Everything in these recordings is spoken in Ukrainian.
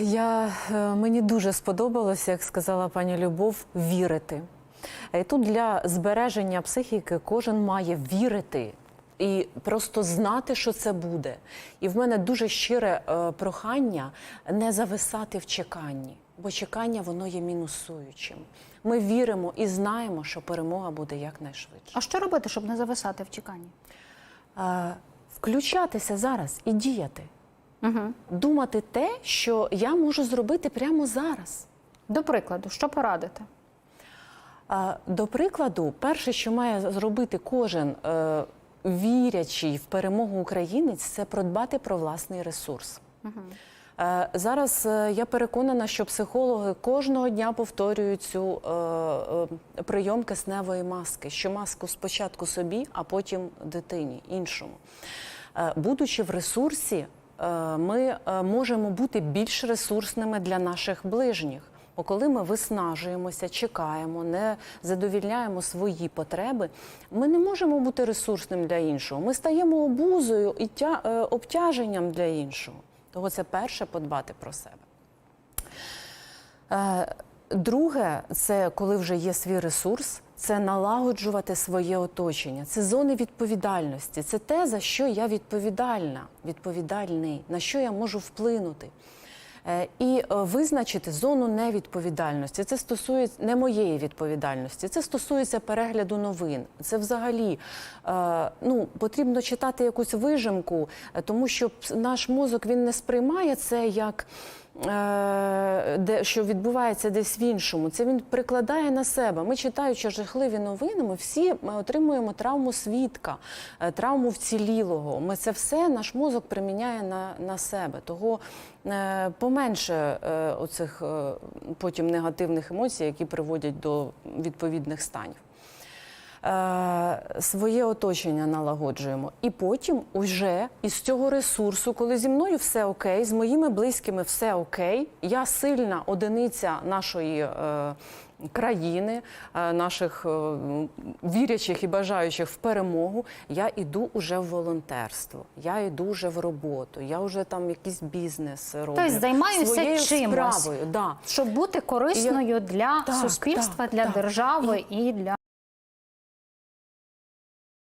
Я, е, мені дуже сподобалося, як сказала пані Любов, вірити. І тут для збереження психіки кожен має вірити і просто знати, що це буде. І в мене дуже щире е, прохання не зависати в чеканні, бо чекання воно є мінусуючим. Ми віримо і знаємо, що перемога буде якнайшвидше. А що робити, щоб не зависати в чеканні? Е, Включатися зараз і діяти. Угу. Думати те, що я можу зробити прямо зараз. До прикладу, що порадити? До прикладу, перше, що має зробити кожен е, вірячий в перемогу українець, це продбати про власний ресурс. Е, Зараз е, я переконана, що психологи кожного дня повторюють цю е, е, прийом кисневої маски, що маску спочатку собі, а потім дитині іншому. Е, Будучи в ресурсі, ми е, можемо бути більш ресурсними для наших ближніх. Бо коли ми виснажуємося, чекаємо, не задовільняємо свої потреби, ми не можемо бути ресурсним для іншого. Ми стаємо обузою і тя, е, обтяженням для іншого. Того це перше подбати про себе. Е, Друге, це коли вже є свій ресурс, це налагоджувати своє оточення. Це зони відповідальності. Це те, за що я відповідальна, відповідальний, на що я можу вплинути. Е, І е, визначити зону невідповідальності. Це стосується не моєї відповідальності, це стосується перегляду новин. Це взагалі е, ну, потрібно читати якусь вижимку, тому що наш мозок він не сприймає це як. Е, Де що відбувається десь в іншому, це він прикладає на себе. Ми читаючи жахливі новини, ми всі отримуємо травму свідка, е, травму вцілілого. Ми це все наш мозок приміняє на, на себе. Того е, поменше оцих потім негативних емоцій, які приводять до відповідних станів. Е, своє оточення налагоджуємо. І потім, уже із цього ресурсу, коли зі мною все окей, з моїми близькими все окей, я сильна одиниця нашої. Е, Країни, е, наших вірячих і бажаючих в перемогу, я йду уже в волонтерство, я йду вже в роботу, я вже там якийсь бізнес роблю. Тобто займаюся своєю чимось. справою. Да. Щоб бути корисною для Так, суспільства, так, для так. держави і для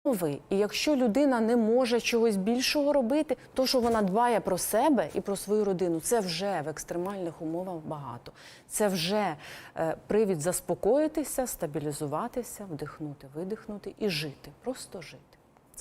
умови. І якщо людина не може чогось більшого робити, то що вона дбає про себе і про свою родину, це вже в екстремальних умовах багато. Це вже е, привід заспокоїтися, стабілізуватися, вдихнути, видихнути і жити. Просто жити.